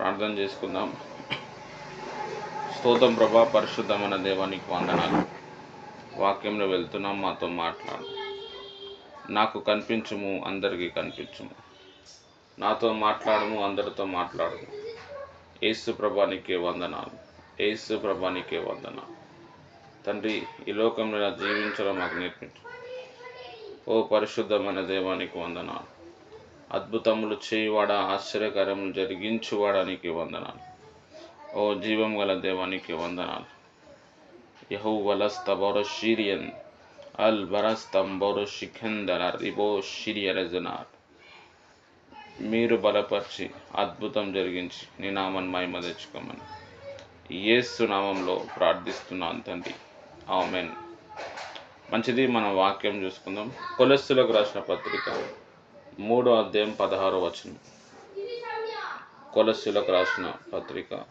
ప్రార్థన చేసుకుందాం. స్తోత్రం ప్రభా పరిశుద్ధమైన దేవానికి వందనాలు. వాక్యంలో వెళ్తున్నాం మాతో మాట్లాడు. నాకు కనిపించుము అందరికీ కనిపించుము. నాతో మాట్లాడము అందరితో మాట్లాడము. ఏసు ప్రభానికే వందనాలు. ఏసు ప్రభానికే వందనాలు. తండ్రి ఈ లోకంలో జీవించడం మాకు నేర్పించు. ఓ పరిశుద్ధమైన దేవానికి వందనాలు. అద్భుతములు చేయువాడ ఆశ్చర్యకరములు జరిగించువాడానికి వందనాలు. ఓ జీవం గల దేవానికి వందనాలు. యహూ బౌరో షీరియన్ అల్ బరస్తంబోర శిఖందర రిబో షిరియరజనార్ మీరు బలపరిచి అద్భుతం జరిగించి నీ నామని మహిమ తెచ్చుకోమని. ఏసు నామంలో ప్రార్థిస్తున్నాను తండ్రి. ఆమెన్. మంచిది మన వాక్యం చూసుకుందాం. కొలెస్సులకు రాసిన పత్రిక మూడో అధ్యాయం పదహారో వచనం. కొలస్సులకు రాసిన పత్రిక.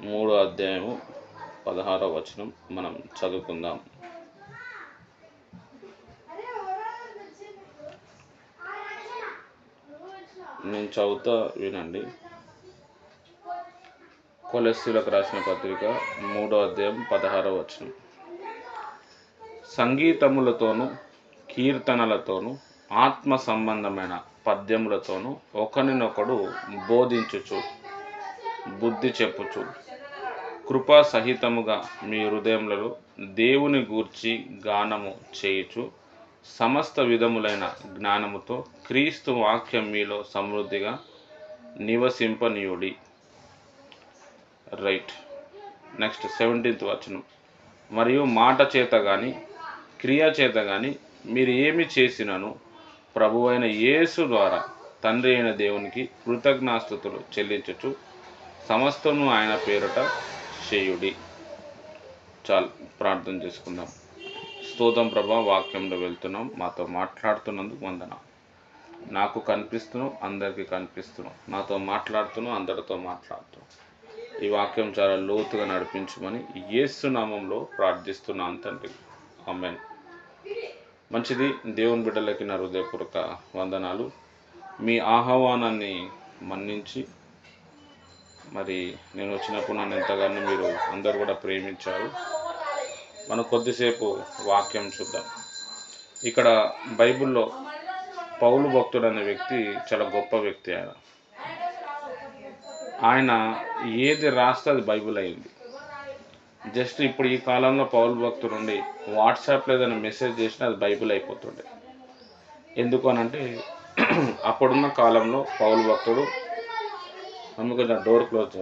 మూడో అధ్యాయము పదహారో వచనం మనం చదువుకుందాం. నేను చదువుతా వినండి. కొలెస్సులకు రాసిన పత్రిక మూడో అధ్యాయం పదహారో వచనం. సంగీతములతోనూ కీర్తనలతోనూ ఆత్మ సంబంధమైన పద్యములతోనూ ఒకరినొకడు బోధించుచు బుద్ధి చెప్పుచు. కృపా సహితముగా మీ హృదయములలో దేవుని గూర్చి గానము చేయుచు సమస్త విధములైన జ్ఞానముతో క్రీస్తు వాక్యం మీలో సమృద్ధిగా నివసింపనీయుడి. రైట్. నెక్స్ట్ సెవెంటీన్త్ వచనం. మరియు మాట చేత కానీ క్రియ చేత కానీ మీరు ఏమి చేసినను ప్రభువైన యేసు ద్వారా తండ్రి అయిన దేవునికి కృతజ్ఞాస్తుతులు చెల్లించచ్చు సమస్తము ఆయన పేరుట చేయుడి. చాలు ప్రార్థన చేసుకుందాం. స్తోతం ప్రభా వాక్యంలో వెళ్తున్నాం. మాతో మాట్లాడుతున్నందుకు వందన నాకు కనిపిస్తున్నావు అందరికీ కనిపిస్తున్నావు నాతో మాట్లాడుతున్నావు అందరితో మాట్లాడుతున్నావు ఈ వాక్యం చాలా లోతుగా నడిపించమని ఏసునామంలో ప్రార్థిస్తున్నాను తండ్రి. ఆమెన్. మంచిది. దేవుని బిడ్డలకి నా హృదయపూర్వక వందనాలు. మీ ఆహ్వానాన్ని మన్నించి మరి నేను వచ్చినప్పుడు నన్ను ఎంతగానో మీరు అందరు కూడా ప్రేమించారు. మనం కొద్దిసేపు వాక్యం చూద్దాం. ఇక్కడ బైబిల్లో పౌలు భక్తుడు అనే వ్యక్తి చాలా గొప్ప వ్యక్తి ఆయన. ఆయన ఏది రాస్తే అది బైబిల్ అయింది. జస్ట్ ఇప్పుడు ఈ కాలంలో పౌరు భక్తుడు ఉండి వాట్సాప్లో ఏదైనా మెసేజ్ చేసినా అది బైబిల్ అయిపోతుండే. ఎందుకు అనంటే అప్పుడున్న కాలంలో పౌలు భక్తుడు మమ్మీ డోర్ క్లోజ్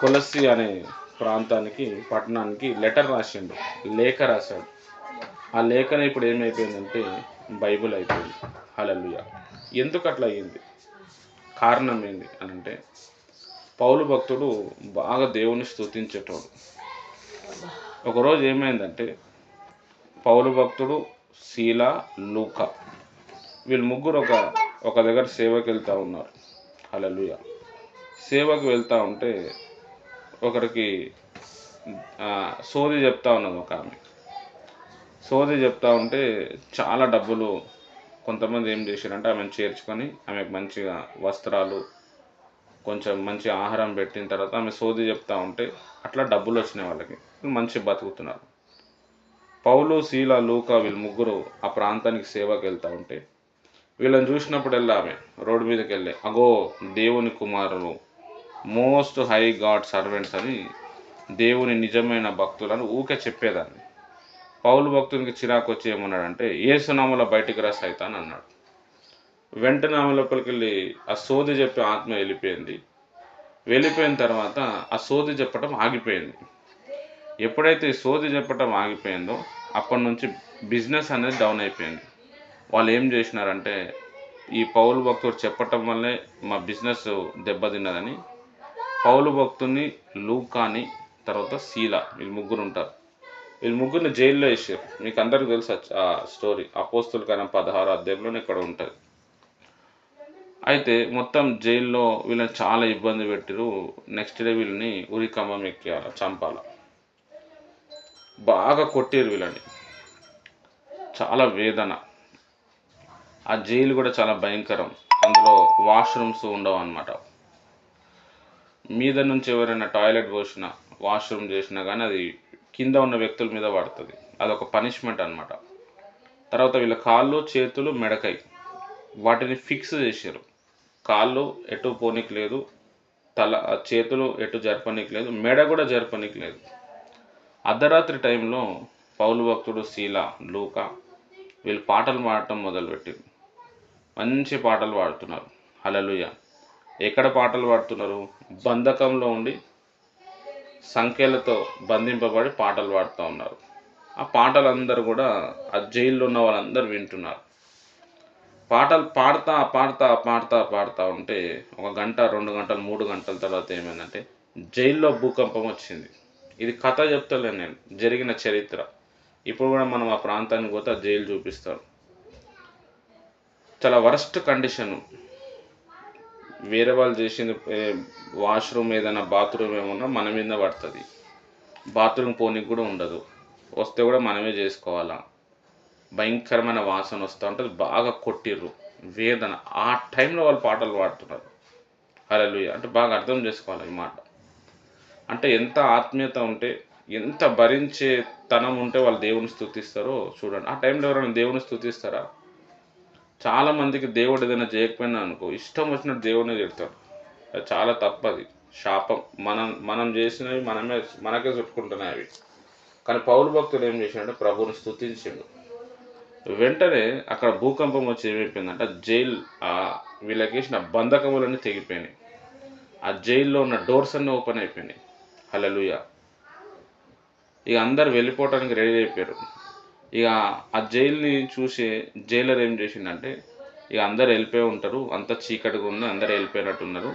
కొలసి అనే ప్రాంతానికి పట్టణానికి లెటర్ రాసిండు లేఖ రాశాడు. ఆ లేఖన ఇప్పుడు ఏమైపోయిందంటే బైబిల్ అయిపోయింది. హలలుయ ఎందుకు అట్లా అయ్యింది? కారణం ఏంది అని అంటే పౌలు భక్తుడు బాగా దేవుని స్థుతించేటోడు ఒకరోజు ఏమైందంటే పౌలు భక్తుడు శీల లూక వీళ్ళు ముగ్గురు ఒక ఒక దగ్గర సేవకి వెళ్తూ ఉన్నారు. అలలుయ సేవకు వెళ్తూ ఉంటే ఒకరికి సోది చెప్తా ఉన్నది ఒక ఆమె. సోది చెప్తా ఉంటే చాలా డబ్బులు కొంతమంది ఏం చేశారంటే ఆమెను చేర్చుకొని ఆమెకు మంచిగా వస్త్రాలు కొంచెం మంచి ఆహారం పెట్టిన తర్వాత ఆమె సోది చెప్తా ఉంటే అట్లా డబ్బులు వచ్చినాయి వాళ్ళకి. మంచి బతుకుతున్నారు. పౌలు శీల లూక వీళ్ళు ముగ్గురు ఆ ప్రాంతానికి సేవకు వెళ్తూ ఉంటే వీళ్ళని చూసినప్పుడల్లా ఆమె రోడ్డు మీదకి వెళ్ళే అగో దేవుని కుమారులు మోస్ట్ హై గాడ్ సర్వెంట్స్ అని దేవుని నిజమైన భక్తులను ఊకే చెప్పేదాన్ని. పౌలు భక్తునికి చిరాకు వచ్చి ఏమన్నాడంటే ఏసునామలో బయటికి రా సైతాన్ అన్నాడు. వెంటనే ఆమె లోపలికి వెళ్ళి ఆ సోది చెప్పే ఆత్మ వెళ్ళిపోయింది. వెళ్ళిపోయిన తర్వాత ఆ సోది చెప్పటం ఆగిపోయింది. ఎప్పుడైతే ఈ సోది చెప్పటం ఆగిపోయిందో అప్పటి నుంచి బిజినెస్ అనేది డౌన్ అయిపోయింది. వాళ్ళు ఏం చేసినారంటే ఈ పౌలు భక్తుడు చెప్పటం వల్లే మా బిజినెస్ దెబ్బతిన్నదని పౌలు భక్తుని లూకాని తర్వాత శీల వీళ్ళు ముగ్గురు ఉంటారు. వీళ్ళు ముగ్గురిని జైల్లో వేసారు. మీకు అందరికీ తెలుసు ఆ- స్టోరీ. అపోస్తుల కన్నా పదహారు అధ్యాయంలోనే ఇక్కడ ఉంటుంది. అయితే మొత్తం జైల్లో వీళ్ళని చాలా ఇబ్బంది పెట్టిరు. నెక్స్ట్ డే వీళ్ళని ఉరికమ్మం ఎక్కియాల చంపాల. బాగా కొట్టిరు వీళ్ళని. చాలా వేదన. ఆ జైలు కూడా చాలా భయంకరం. అందులో వాష్రూమ్స్ ఉండవు అనమాట మీద నుంచి ఎవరైనా టాయిలెట్ పోసినా వాష్రూమ్ చేసినా కానీ అది కింద ఉన్న వ్యక్తుల మీద పడుతుంది. అదొక పనిష్మెంట్ అన్నమాట. తర్వాత వీళ్ళ కాళ్ళు చేతులు మెడకై వాటిని ఫిక్స్ చేశారు కాళ్ళు ఎటు పోనీకి లేదు తల చేతులు ఎటు జరపనీకి లేదు మెడ కూడా జరపనీకి లేదు. అర్ధరాత్రి టైంలో పౌలు భక్తుడు శీల లూక వీళ్ళు పాటలు పాడటం మొదలుపెట్టారు. మంచి పాటలు పాడుతున్నారు. హలలుయ ఎక్కడ పాటలు పాడుతున్నారు? బంధకంలో ఉండి సంఖ్యలతో బంధింపబడి పాటలు పాడుతూ ఉన్నారు. ఆ పాటలు అందరూ కూడా ఆ జైల్లో ఉన్న వాళ్ళందరూ వింటున్నారు. పాటలు పాడుతా పాడుతా పాడుతా పాడుతూ ఉంటే ఒక గంట రెండు గంటలు మూడు గంటల తర్వాత ఏమైందంటే జైల్లో భూకంపం వచ్చింది. ఇది కథ చెప్తలేను నేను. జరిగిన చరిత్ర. ఇప్పుడు కూడా మనం ఆ ప్రాంతానికి పోతే ఆ జైలు చూపిస్తారు చాలా వరస్ట్ కండిషన్. వేరే వాళ్ళు చేసింది వాష్రూమ్ ఏదైనా బాత్రూమ్ ఏమన్నా మన మీద పడుతుంది. బాత్రూమ్ పోనీకి కూడా ఉండదు. వస్తే కూడా మనమే చేసుకోవాలా? భయంకరమైన వాసన వస్తూ ఉంటుంది బాగా కొట్టిర్రు. వేదన. ఆ టైంలో వాళ్ళు పాటలు పాడుతున్నారు. హల్లెలూయా. అంటే బాగా అర్థం చేసుకోవాలి ఈ మాట. అంటే ఎంత ఆత్మీయత ఉంటే ఎంత భరించే తనం ఉంటే వాళ్ళు దేవుని స్థుతిస్తారో చూడండి. ఆ టైంలో ఎవరైనా దేవుని స్థుతిస్తారా చాలా మందికి దేవుడు ఏదైనా చేయకపోయినా అనుకో ఇష్టం వచ్చినట్టు దేవుడిని తిడతాడు అది చాలా తప్పది. శాపం. మనం మనం చేసినవి మనమే మనకే చుట్టుకుంటున్నాయి అవి. కానీ పౌరు భక్తులు ఏం చేసినట్టు ప్రభువుని స్థుతించిండు వెంటనే అక్కడ భూకంపం వచ్చి ఏమైపోయిందంటే ఆ జైల్ ఆ వీళ్ళకి వేసిన బంధకములన్నీ తెగిపోయినాయి. ఆ జైల్లో ఉన్న డోర్స్ అన్నీ ఓపెన్ అయిపోయినాయి. హలలుయ ఇక అందరు వెళ్ళిపోవటానికి రెడీ అయిపోయారు. ఇక ఆ జైల్ని చూసి జైలర్ ఏం చేసిందంటే ఇక అందరు వెళ్ళిపోయి ఉంటారు. అంత చీకటిగా ఉన్న అందరు వెళ్ళిపోయినట్టున్నారు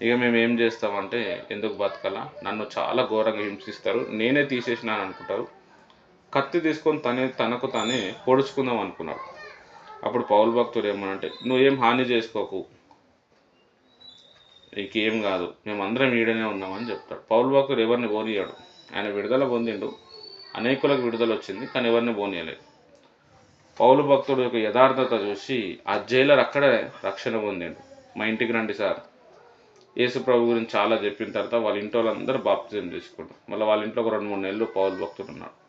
ఇక మేము ఏం చేస్తామంటే ఎందుకు బతకాలా? నన్ను చాలా ఘోరంగా హింసిస్తారు. నేనే తీసేసినాను అనుకుంటారు. కత్తి తీసుకొని తనే తనకు తానే పొడుచుకుందాం అనుకున్నాడు. అప్పుడు పౌల్ భక్తుడు ఏమనంటే నువ్వేం హాని చేసుకోకు. నీకేం కాదు. మేమందరం ఈడనే ఉన్నామని చెప్తాడు. పౌల్ భక్తుడు ఎవరిని పోనీయాడు. ఆయన విడుదల పొందిండు. అనేకులకు విడుదల వచ్చింది కానీ ఎవరిని పోనీయలేదు. పౌలు భక్తుడు యొక్క యథార్థత చూసి ఆ జైలర్ అక్కడే రక్షణ పొందిండు. మా ఇంటికి రండి సార్. యేసు ప్రభు గురించి చాలా చెప్పిన తర్వాత వాళ్ళ ఇంటి వాళ్ళందరూ బాప్తిజం తీసుకుంటారు. మళ్ళీ వాళ్ళ ఇంట్లో ఒక రెండు మూడు నెలలు పౌలు భక్తుడు ఉన్నాడు.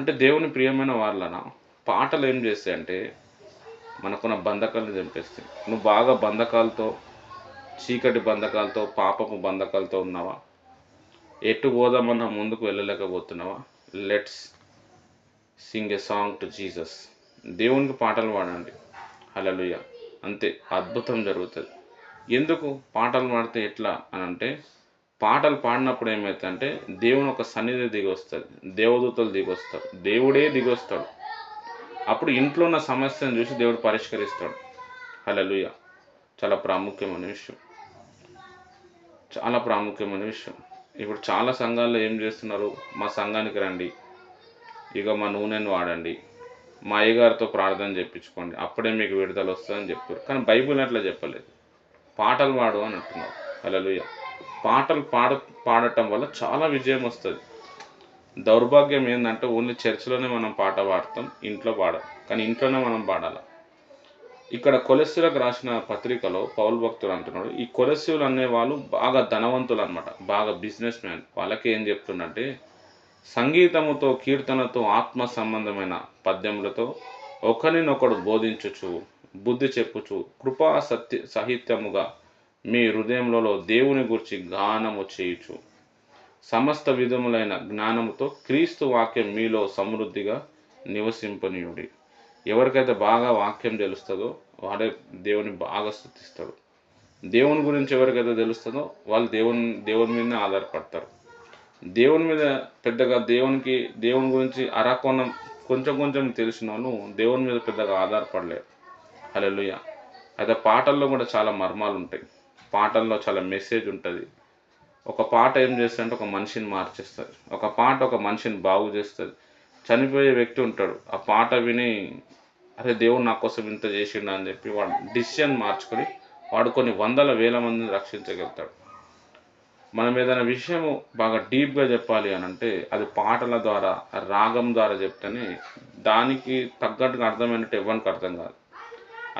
అంటే దేవుని ప్రియమైన వాళ్ళన? పాటలు ఏం చేస్తాయంటే మనకున్న బంధకాలను చంపేస్తాయి నువ్వు బాగా బంధకాలతో చీకటి బంధకాలతో పాపపు బంధకాలతో ఉన్నావా? ఎటు పోదామన్నా ముందుకు వెళ్ళలేకపోతున్నావా? Let's sing a song to Jesus దేవునికి పాటలు పాడండి. హలలుయ అంతే అద్భుతం జరుగుతుంది. ఎందుకు? పాటలు పాడితే ఎట్లా అని అంటే పాటలు పాడినప్పుడు ఏమవుతుందంటే దేవుని ఒక సన్నిధి దిగొస్తుంది. దేవదూతలు దిగొస్తారు. దేవుడే దిగొస్తాడు. అప్పుడు ఇంట్లో ఉన్న సమస్యను చూసి దేవుడు పరిష్కరిస్తాడు. హలలుయ చాలా ప్రాముఖ్యమైన విషయం. చాలా ప్రాముఖ్యమైన విషయం. ఇప్పుడు చాలా సంఘాల్లో ఏం చేస్తున్నారు? మా సంఘానికి రండి. ఇక మా నూనెను వాడండి. మా అయ్యగారితో ప్రార్థన చెప్పించుకోండి. అప్పుడే మీకు విడుదల వస్తుందని చెప్పారు. కానీ బైబిల్ అట్లా చెప్పలేదు. పాటలు పాడు అని అంటున్నారు. హల్లెలూయా. పాటలు పాడ పాడటం వల్ల చాలా విజయం వస్తుంది. దౌర్భాగ్యం ఏంటంటే ఓన్లీ చర్చిలోనే మనం పాట పాడతాం ఇంట్లో పాడం కానీ ఇంట్లోనే మనం పాడాలి. ఇక్కడ కొలెస్యులకు రాసిన పత్రికలో పౌల్ భక్తులు అంటున్నాడు ఈ కొలెస్యులు అనే వాళ్ళు బాగా ధనవంతులు అనమాట బాగా బిజినెస్ మ్యాన్. వాళ్ళకి ఏం చెప్తుండంటే సంగీతముతో కీర్తనతో ఆత్మ సంబంధమైన పద్యములతో ఒకరినొకడు బోధించుచు బుద్ధి చెప్పుచు కృపా సత్య సాహిత్యముగా మీ హృదయములలో దేవుని గురించి గానము చేయుచు. సమస్త విధములైన జ్ఞానముతో క్రీస్తు వాక్యం మీలో సమృద్ధిగా నివసింపనీయుడి. ఎవరికైతే బాగా వాక్యం తెలుస్తుందో వాడే దేవుని బాగా స్థుతిస్తాడు. దేవుని గురించి ఎవరికైతే తెలుస్తుందో వాళ్ళు దేవుని దేవుని మీదనే ఆధారపడతారు. దేవుని మీద పెద్దగా దేవునికి దేవుని గురించి అరాకోణం కొంచెం కొంచెం తెలిసిన వాళ్ళు దేవుని మీద పెద్దగా ఆధారపడలేదు హల్లెలూయా. అయితే పాటల్లో కూడా చాలా మర్మాలు ఉంటాయి పాటల్లో చాలా మెసేజ్ ఉంటుంది. ఒక పాట ఏం చేస్తుందంటే ఒక మనిషిని మార్చేస్తుంది. ఒక పాట ఒక మనిషిని బాగు చేస్తుంది. చనిపోయే వ్యక్తి ఉంటాడు. ఆ పాట విని అరే దేవుడు నా కోసం ఇంత చేసిండు అని చెప్పి వాడు డిసిషన్ మార్చుకొని వాడు కొన్ని వందల వేల మందిని రక్షించగలుగుతాడు. మనం ఏదైనా విషయము బాగా డీప్గా చెప్పాలి అని అంటే అది పాటల ద్వారా రాగం ద్వారా చెప్తేనే దానికి తగ్గట్టుగా అర్థమైనట్టు ఎవరికి అర్థం కాదు.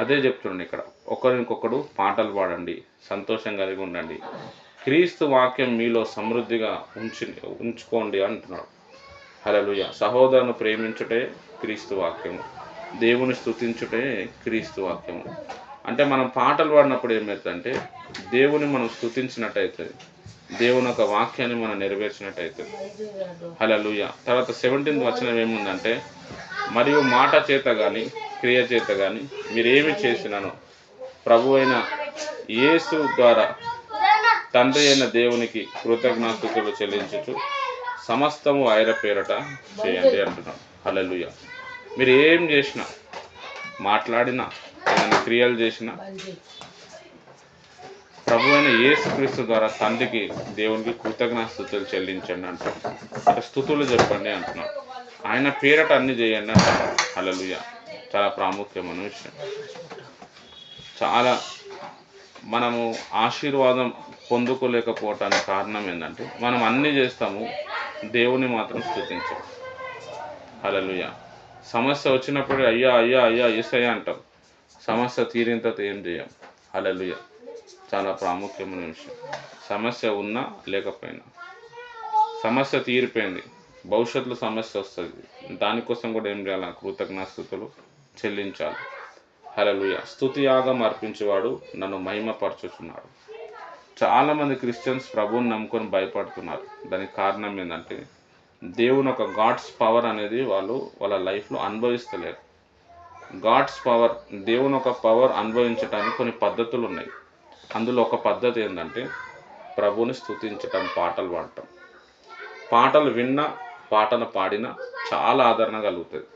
అదే చెప్తున్నాను ఇక్కడ. ఒకరికొకడు పాటలు పాడండి సంతోషం కలిగి ఉండండి. క్రీస్తు వాక్యం మీలో సమృద్ధిగా ఉంచి ఉంచుకోండి అంటున్నాడు. హలలుయ సహోదరుని ప్రేమించుటే క్రీస్తు వాక్యము. దేవుని స్థుతించుటే క్రీస్తు వాక్యము. అంటే మనం పాటలు పాడినప్పుడు ఏమవుతుందంటే దేవుని మనం స్తుతించినట్టు అవుతుంది దేవుని యొక్క వాక్యాన్ని మనం నెరవేర్చినట్టు అవుతుంది హలలుయ తర్వాత సెవెంటీన్త్ వచనం ఏముందంటే మరియు మాట చేత కానీ క్రియ చేత కానీ మీరేమి చేసినానో? ప్రభు అయిన యేసు ద్వారా తండ్రి అయిన దేవునికి కృతజ్ఞాస్తుతులు చెల్లించుచు సమస్తము ఆయన పేరట చేయండి అంటున్నాం. అలలుయ మీరు ఏం చేసినా మాట్లాడినా ఏదైనా క్రియలు చేసినా ప్రభు అయిన యేసుక్రీస్తు ద్వారా తండ్రికి దేవునికి కృతజ్ఞాస్తుతులు చెల్లించండి అంటున్నాడు స్థుతులు చెప్పండి అంటున్నాం. ఆయన పేరట అన్ని చేయండి అంటున్నాడు హల్లెలూయ. చాలా ప్రాముఖ్యమైన విషయం. చాలా మనము ఆశీర్వాదం పొందుకోలేకపోవటానికి కారణం ఏంటంటే మనం అన్నీ చేస్తాము దేవుని మాత్రం స్థుతించాం అలలుయ సమస్య వచ్చినప్పుడు అయ్యా అయ్యా అయ్యా ఏసయ్యా అంటాం. సమస్య తీరిన తర్వాత ఏం చేయం? అలలుయ చాలా ప్రాముఖ్యమైన విషయం. సమస్య ఉన్నా లేకపోయినా. సమస్య తీరిపోయింది. భవిష్యత్తులో సమస్య వస్తుంది. దానికోసం కూడా ఏం చేయాలి? కృతజ్ఞాస్థుతులు చెల్లించాలి. హలలుయ స్థుతియాగం అర్పించేవాడు నన్ను మహిమపరచుచున్నాడు. చాలామంది క్రిస్టియన్స్ ప్రభువుని నమ్ముకొని భయపడుతున్నారు. దానికి కారణం ఏంటంటే దేవుని ఒక గాడ్స్ పవర్ అనేది వాళ్ళు వాళ్ళ లైఫ్లో అనుభవిస్తలేరు. గాడ్స్ పవర్ దేవుని ఒక పవర్ అనుభవించడానికి కొన్ని పద్ధతులు ఉన్నాయి. అందులో ఒక పద్ధతి ఏంటంటే ప్రభువుని స్థుతించటం పాటలు పాడటం. పాటలు విన్నా పాటను పాడినా చాలా ఆదరణ కలుగుతుంది.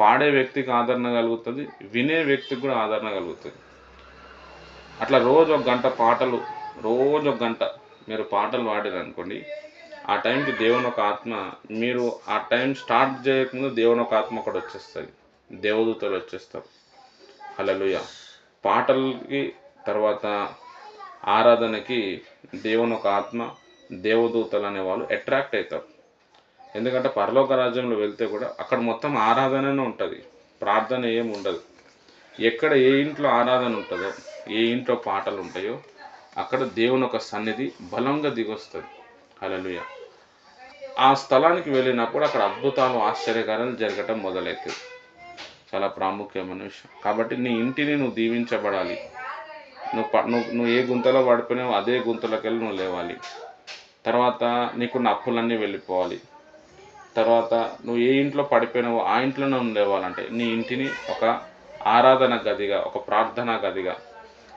పాడే వ్యక్తికి ఆదరణ కలుగుతుంది వినే వ్యక్తికి కూడా ఆదరణ కలుగుతుంది. అట్లా రోజు ఒక గంట పాటలు రోజు ఒక గంట మీరు పాటలు పాడారు అనుకోండి ఆ టైంకి దేవుని ఒక ఆత్మ మీరు ఆ టైం స్టార్ట్ చేయకముందు దేవుని ఒక ఆత్మ కూడా వచ్చేస్తుంది దేవదూతలు వచ్చేస్తారు. అలలుయ పాటలకి తర్వాత ఆరాధనకి దేవుని ఒక ఆత్మ దేవదూతలు అనేవాళ్ళు అట్రాక్ట్ అవుతారు. ఎందుకంటే పరలోక రాజ్యంలో వెళ్తే కూడా అక్కడ మొత్తం ఆరాధననే ఉంటుంది. ప్రార్థన ఏమి ఉండదు. ఎక్కడ ఏ ఇంట్లో ఆరాధన ఉంటుందో ఏ ఇంట్లో పాటలు ఉంటాయో అక్కడ దేవుని ఒక సన్నిధి బలంగా దిగొస్తుంది. అలలుయ ఆ స్థలానికి వెళ్ళినప్పుడు అక్కడ అద్భుతాలు ఆశ్చర్యకరాలు జరగటం మొదలవుతుంది చాలా ప్రాముఖ్యమైన విషయం. కాబట్టి నీ ఇంటిని నువ్వు దీవించబడాలి. నువ్వు ప- నువ్వు నువ్వు ఏ గుంతలో పడిపోయినావో అదే గుంతలోకి వెళ్ళి నువ్వు లేవాలి. తర్వాత నీకున్న అప్పులన్నీ వెళ్ళిపోవాలి. తర్వాత నువ్వు ఏ ఇంట్లో పడిపోయినావో ఆ ఇంట్లోనే ఉండేవాళ్ళంటే నీ ఇంటిని ఒక ఆరాధన గదిగా ఒక ప్రార్థనా గదిగా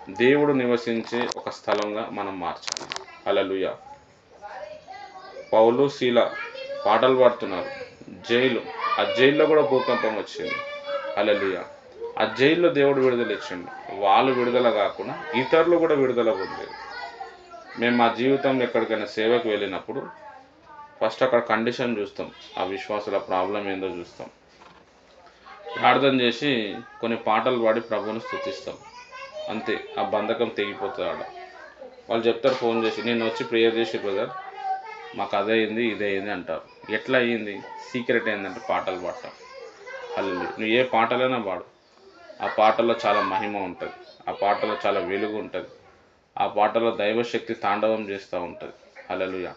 దేవుడు నివసించే ఒక స్థలంగా మనం మార్చాలి. అలలుయ పౌలు శీల పాటలు పాడుతున్నారు. జైలు. ఆ జైల్లో కూడా భూకంపం వచ్చింది. అలలుయ ఆ జైల్లో దేవుడు విడుదల ఇచ్చిండు. వాళ్ళు విడుదల కాకుండా ఇతరులు కూడా విడుదల పొందారు. మేము మా జీవితంలో ఎక్కడికైనా సేవకు వెళ్ళినప్పుడు ఫస్ట్ అక్కడ కండిషన్ చూస్తాం. ఆ విశ్వాసుల ప్రాబ్లం ఏందో చూస్తాం. ప్రార్థన చేసి కొన్ని పాటలు పాడి ప్రభుని స్థుతిస్తాం. అంతే ఆ బంధకం తెగిపోతుంది ఆడ వాళ్ళు చెప్తారు ఫోన్ చేసి నేను వచ్చి ప్రేయర్ చేసి బ్రదర్ మాకు అదే అయింది ఇదే అయింది అంటారు. ఎట్లా అయ్యింది సీక్రెట్ ఏంటంటే పాటలు పాడటం. అల్లు నువ్వు ఏ పాటలైనా పాడు. ఆ పాటలో చాలా మహిమ ఉంటుంది. ఆ పాటలో చాలా వెలుగు ఉంటుంది. ఆ పాటలో దైవశక్తి తాండవం చేస్తూ ఉంటుంది. హల్లెలూయా.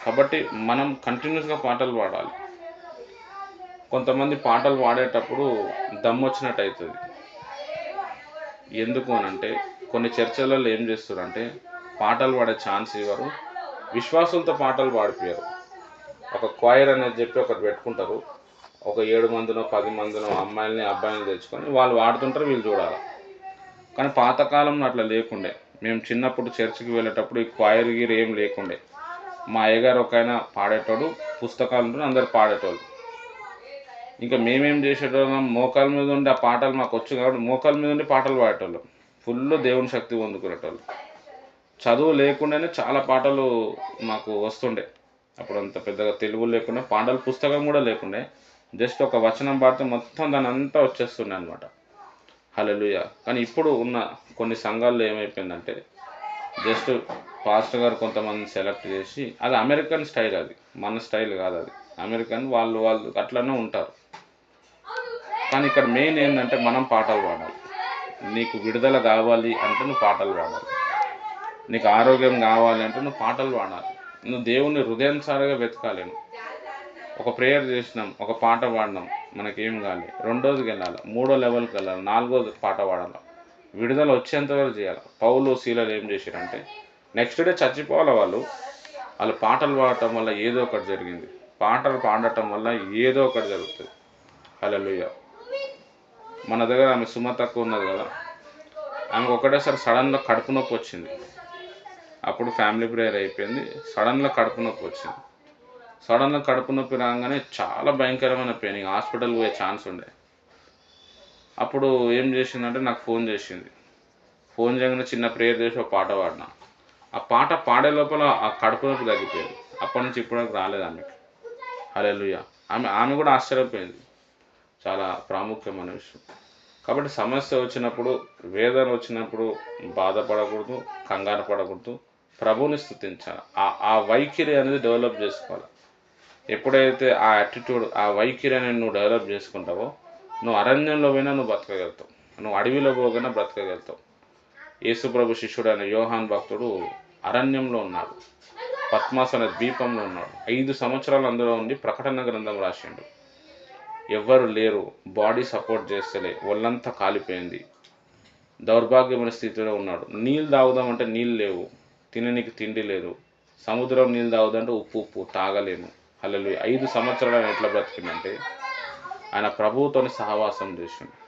కాబట్టి మనం కంటిన్యూస్గా పాటలు పాడాలి. కొంతమంది పాటలు పాడేటప్పుడు దమ్ వచ్చినట్టు అవుతుంది ఎందుకు అని అంటే కొన్ని చర్చలలో ఏం చేస్తారంటే పాటలు పాడే ఛాన్స్ ఇవ్వరు విశ్వాసంతో పాటలు పాడిపోయారు ఒక క్వైర్ అనేది చెప్పి ఒకటి పెట్టుకుంటారు. ఒక ఏడు మందినో పది మందినో అమ్మాయిలని అబ్బాయిలని తెచ్చుకొని వాళ్ళు వాడుతుంటారు వీళ్ళు చూడాలి. కానీ పాతకాలంలో అట్లా లేకుండే. మేము చిన్నప్పుడు చర్చికి వెళ్ళేటప్పుడు ఈ క్వైర్ గీర్ ఏం లేకుండే. మా అయ్యగారు ఒక ఆయన పాడేటోడు పుస్తకాలు అందరు పాడేటోళ్ళు. ఇంకా మేమేం చేసేటోళ్ళం మోకాల మీద ఉండి ఆ పాటలు మాకు వచ్చు కాబట్టి మోకాల మీద ఉండి పాటలు పాడేటోళ్ళం. ఫుల్ దేవుని శక్తి పొందుకునేటోళ్ళు. చదువు లేకుండానే చాలా పాటలు మాకు వస్తుండే. అప్పుడు అంత పెద్దగా తెలుగు లేకుండా పాటలు పుస్తకం కూడా లేకుండే. జస్ట్ ఒక వచనం పాడితే మొత్తం దాని అంతా వచ్చేస్తుండే అనమాట హల్లెలూయా. కానీ ఇప్పుడు ఉన్న కొన్ని సంఘాల్లో ఏమైపోయిందంటే జస్ట్ పాస్టర్ గారు కొంతమంది సెలెక్ట్ చేసి అది అమెరికన్ స్టైల్ అది. మన స్టైల్ కాదు అది. అమెరికన్ వాళ్ళు వాళ్ళు అట్లనే ఉంటారు. కానీ ఇక్కడ మెయిన్ ఏంటంటే మనం పాటలు పాడాలి. నీకు విడుదల కావాలి అంటే నువ్వు పాటలు పాడాలి. నీకు ఆరోగ్యం కావాలి అంటే నువ్వు పాటలు పాడాలి. నువ్వు దేవుని హృదయానుసారిగా వెతకాలి ఒక ప్రేయర్ చేసినాం ఒక పాట పాడినాం మనకేం కావాలి రెండోదికి వెళ్ళాలి మూడో లెవెల్కి వెళ్ళాలి నాలుగోది పాట పాడాలి. విడుదల వచ్చేంత వరకు చేయాలి. పౌలు శీలలు ఏం చేశారంటే నెక్స్ట్ డే చచ్చిపోవాలి వాళ్ళు వాళ్ళు పాటలు పాడటం వల్ల ఏదో ఒకటి జరిగింది. పాటలు పాడటం వల్ల ఏదో ఒకటి జరుగుతుంది. హల్లెలూయా మన దగ్గర ఆమె సుమ తక్కువ ఉన్నది కదా. ఆమెకు ఒకటేసారి సడన్గా కడుపు నొప్పి వచ్చింది. అప్పుడు ఫ్యామిలీ ప్రేయర్ అయిపోయింది. సడన్గా కడుపు నొప్పి వచ్చింది. సడన్గా కడుపు నొప్పి రాగానే చాలా భయంకరమైన పెయిన్ హాస్పిటల్ పోయే ఛాన్స్ ఉండే. అప్పుడు ఏం చేసిందంటే నాకు ఫోన్ చేసింది. ఫోన్ చేయగానే చిన్న ప్రేయర్ చేసి ఒక పాట పాడినా. ఆ పాట పాడే లోపల ఆ కడుపు నొప్పి తగ్గిపోయింది. అప్పటి నుంచి ఇప్పటివరకు రాలేదు ఆమెకి. హలెలుయ ఆమె ఆమె కూడా ఆశ్చర్యపోయింది. చాలా ప్రాముఖ్యమైన విషయం. కాబట్టి సమస్య వచ్చినప్పుడు వేదన వచ్చినప్పుడు బాధపడకూడదు కంగారు పడకూడదు. ప్రభువుని స్థుతించాలి. ఆ ఆ వైఖరి అనేది డెవలప్ చేసుకోవాలి. ఎప్పుడైతే ఆ యాటిట్యూడ్ ఆ వైఖరి అనేది నువ్వు డెవలప్ చేసుకుంటావో నువ్వు అరణ్యంలో పోయినా నువ్వు బ్రతకగలుగుతావు. నువ్వు అడవిలో పోగినా బ్రతకగలుగుతావు. యేసుప్రభు శిష్యుడు అయిన యోహాన్ భక్తుడు అరణ్యంలో ఉన్నాడు. పద్మాస్ అనే ద్వీపంలో ఉన్నాడు. ఐదు సంవత్సరాలు అందులో ఉండి ప్రకటన గ్రంథం రాసిండు. ఎవ్వరు లేరు. బాడీ సపోర్ట్ చేస్తలే. ఒళ్ళంతా కాలిపోయింది. దౌర్భాగ్యమైన స్థితిలో ఉన్నాడు. నీళ్ళు తాగుదామంటే నీళ్ళు లేవు. తిననీకి తిండి లేదు. సముద్రం నీళ్ళు తాగుదంటే ఉప్పు ఉప్పు తాగలేము. అల్లలు ఐదు సంవత్సరాలు ఎట్లా బ్రతికిందంటే ఆయన ప్రభువుతోని సహవాసం చేసిండు.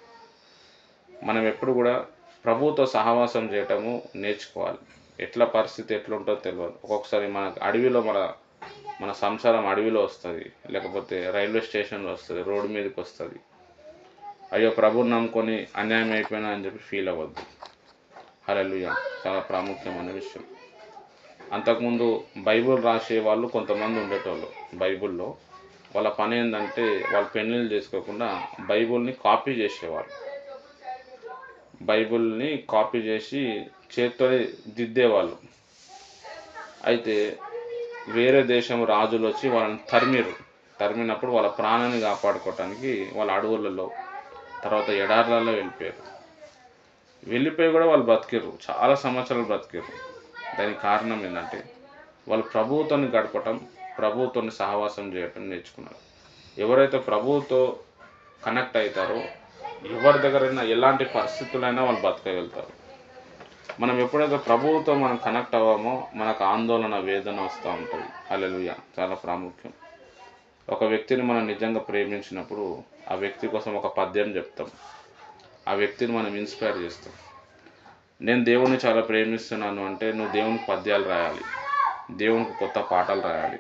మనం ఎప్పుడు కూడా ప్రభువుతో సహవాసం చేయటము నేర్చుకోవాలి. ఎట్లా పరిస్థితి ఎట్లుంటుందో తెలియదు ఒక్కొక్కసారి మన అడవిలో మన మన సంసారం అడవిలో వస్తుంది. లేకపోతే రైల్వే స్టేషన్లో వస్తుంది రోడ్డు మీదకి వస్తుంది. అయ్యో ప్రభుని నమ్ముకొని అన్యాయం అయిపోయినా అని చెప్పి ఫీల్ అవ్వద్దు. హల్లెలూయా. చాలా ప్రాముఖ్యమైన విషయం. అంతకుముందు బైబిల్ రాసే వాళ్ళు కొంతమంది ఉండేటోళ్ళు బైబిల్లో. వాళ్ళ పని ఏంటంటే వాళ్ళు పెళ్ళిళ్ళు చేసుకోకుండా బైబిల్ని కాపీ చేసేవాళ్ళు బైబిల్ని కాపీ చేసి చేత్తో దిద్దేవాళ్ళు. అయితే వేరే దేశం రాజులు వచ్చి వాళ్ళని తరిమిరు. తరిమినప్పుడు వాళ్ళ ప్రాణాన్ని కాపాడుకోవటానికి వాళ్ళ అడవులలో తర్వాత ఎడార్లలో వెళ్ళిపోయారు. వెళ్ళిపోయి కూడా వాళ్ళు బ్రతికిర్రు. చాలా సంవత్సరాలు బ్రతికిర్రు. దానికి కారణం ఏంటంటే వాళ్ళు ప్రభువుతో గడపటం ప్రభువుతో సహవాసం చేయటం నేర్చుకున్నారు. ఎవరైతే ప్రభువుతో కనెక్ట్ అవుతారో ఎవరి దగ్గరైనా ఎలాంటి పరిస్థితులైనా వాళ్ళు బతకగలుగుతారు మనం ఎప్పుడైతే ప్రభువుతో మనం కనెక్ట్ అవ్వామో మనకు ఆందోళన వేదన వస్తూ ఉంటుంది. అలెలుయ చాలా ప్రాముఖ్యం. ఒక వ్యక్తిని మనం నిజంగా ప్రేమించినప్పుడు ఆ వ్యక్తి కోసం ఒక పద్యం చెప్తాం. ఆ వ్యక్తిని మనం ఇన్స్పైర్ చేస్తాం. నేను దేవుణ్ణి చాలా ప్రేమిస్తున్నాను అంటే నువ్వు దేవునికి పద్యాలు రాయాలి. దేవునికి కొత్త పాటలు రాయాలి.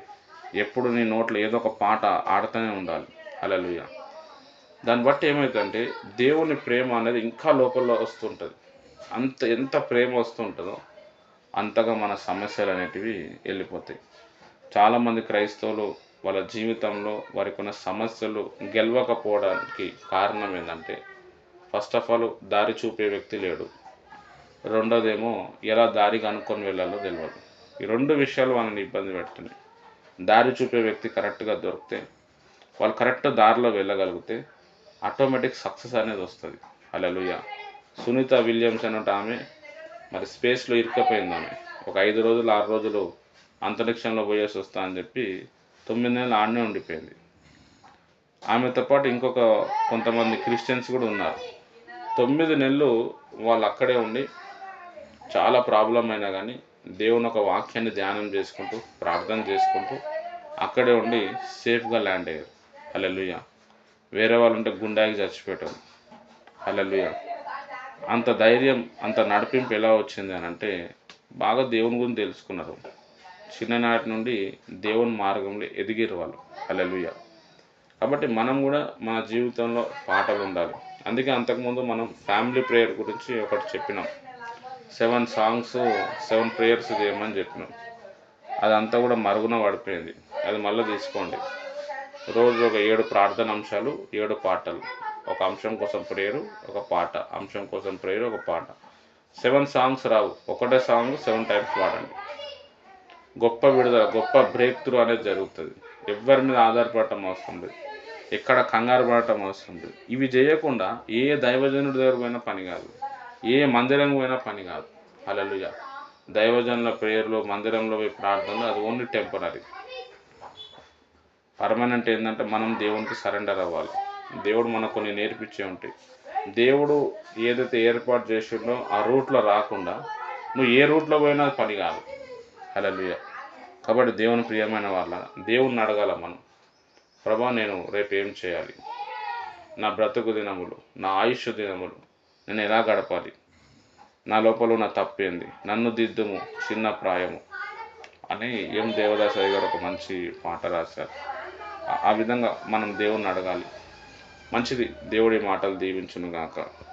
ఎప్పుడు నీ నోట్లో ఏదో ఒక పాట ఆడుతూనే ఉండాలి. అలలుయ దాన్ని బట్టి ఏమవుతుందంటే దేవుని ప్రేమ అనేది ఇంకా లోపల వస్తుంటుంది. అంత ఎంత ప్రేమ వస్తుంటుందో అంతగా మన సమస్యలు అనేటివి వెళ్ళిపోతాయి. చాలామంది క్రైస్తవులు వాళ్ళ జీవితంలో వారికి ఉన్న సమస్యలు గెలవకపోవడానికి కారణం ఏంటంటే ఫస్ట్ ఆఫ్ ఆల్ దారి చూపే వ్యక్తి లేడు. రెండోదేమో ఎలా దారి కనుక్కొని వెళ్ళాలో తెలియదు ఈ రెండు విషయాలు వాళ్ళని ఇబ్బంది పెడుతున్నాయి. దారి చూపే వ్యక్తి కరెక్ట్గా దొరికితే వాళ్ళు కరెక్ట్ దారిలో వెళ్ళగలిగితే ఆటోమేటిక్ సక్సెస్ అనేది వస్తుంది. అలలుయ సునీత విలియమ్స్ అన్నట్టు ఆమె మరి స్పేస్లో ఇరుక్కపోయింది ఆమె. ఒక ఐదు రోజులు ఆరు రోజులు అంతరిక్షంలో పోయేసి వస్తా అని చెప్పి తొమ్మిది నెలలు ఆడనే ఉండిపోయింది. ఆమెతో పాటు ఇంకొక కొంతమంది క్రిస్టియన్స్ కూడా ఉన్నారు. తొమ్మిది నెలలు వాళ్ళు అక్కడే ఉండి చాలా ప్రాబ్లం అయినా కానీ దేవుని ఒక వాక్యాన్ని ధ్యానం చేసుకుంటూ ప్రార్థన చేసుకుంటూ అక్కడే ఉండి సేఫ్గా ల్యాండ్ అయ్యారు. హల్లెలూయ. వేరే వాళ్ళు ఉంటే గుండాకి చచ్చిపోయటం హల్లెలూయ. అంత ధైర్యం అంత నడిపింపు ఎలా వచ్చింది అని అంటే బాగా దేవుని గురించి తెలుసుకున్నారు. చిన్ననాటి నుండి దేవుని మార్గంలో ఎదిగిరు వాళ్ళు. హల్లెలూయ. కాబట్టి మనం కూడా మన జీవితంలో పాటలు ఉండాలి. అందుకే అంతకుముందు మనం ఫ్యామిలీ ప్రేయర్ గురించి ఒకటి చెప్పినాం. సెవెన్ సాంగ్స్ సెవెన్ ప్రేయర్స్ చేయమని చెప్పినాం. అదంతా కూడా మరుగున పడిపోయింది. అది మళ్ళీ తీసుకోండి. రోజు ఒక ఏడు ప్రార్థన అంశాలు ఏడు పాటలు. ఒక అంశం కోసం ప్రేయరు ఒక పాట. అంశం కోసం ప్రేయరు ఒక పాట. సెవెన్ సాంగ్స్ రావు. ఒకటే సాంగ్ సెవెన్ టైమ్స్ పాడండి. గొప్ప విడుదల గొప్ప బ్రేక్ త్రూ అనేది జరుగుతుంది. ఎవరి మీద ఆధారపడటం అవసరం లేదు. ఎక్కడ కంగారు పడటం అవసరం లేదు. ఇవి చేయకుండా ఏ దైవజనుడి దగ్గర పోయినా పని కాదు. ఏ మందిరం పోయినా పని కాదు. అలలుయ దైవజనుల ప్రేయర్లో మందిరంలో పోయి ప్రార్థనలు అది ఓన్లీ టెంపరీ పర్మనెంట్ ఏంటంటే మనం దేవునికి సరెండర్ అవ్వాలి. దేవుడు మనకు కొన్ని నేర్పించే ఉంటాయి. దేవుడు ఏదైతే ఏర్పాటు చేసిండో ఆ రూట్లో రాకుండా నువ్వు ఏ రూట్లో పోయినా పని కాదు. హల్లెలూయా. కాబట్టి దేవుని ప్రియమైన వాళ్ళ దేవుణ్ణి అడగాల మనం. ప్రభా నేను రేపు ఏం చేయాలి? నా బ్రతుకు దినములు నా ఆయుష్ దినములు నేను ఎలా గడపాలి? నా లోపల ఉన్న తప్పేంది నన్ను దిద్దుము చిన్న ప్రాయము అని ఎం దేవదాసరి గారు ఒక మంచి పాట రాశారు. ఆ- ఆ విధంగా మనం దేవుణ్ణి అడగాలి. మంచిది దేవుడి మాటలు దీవించును గాక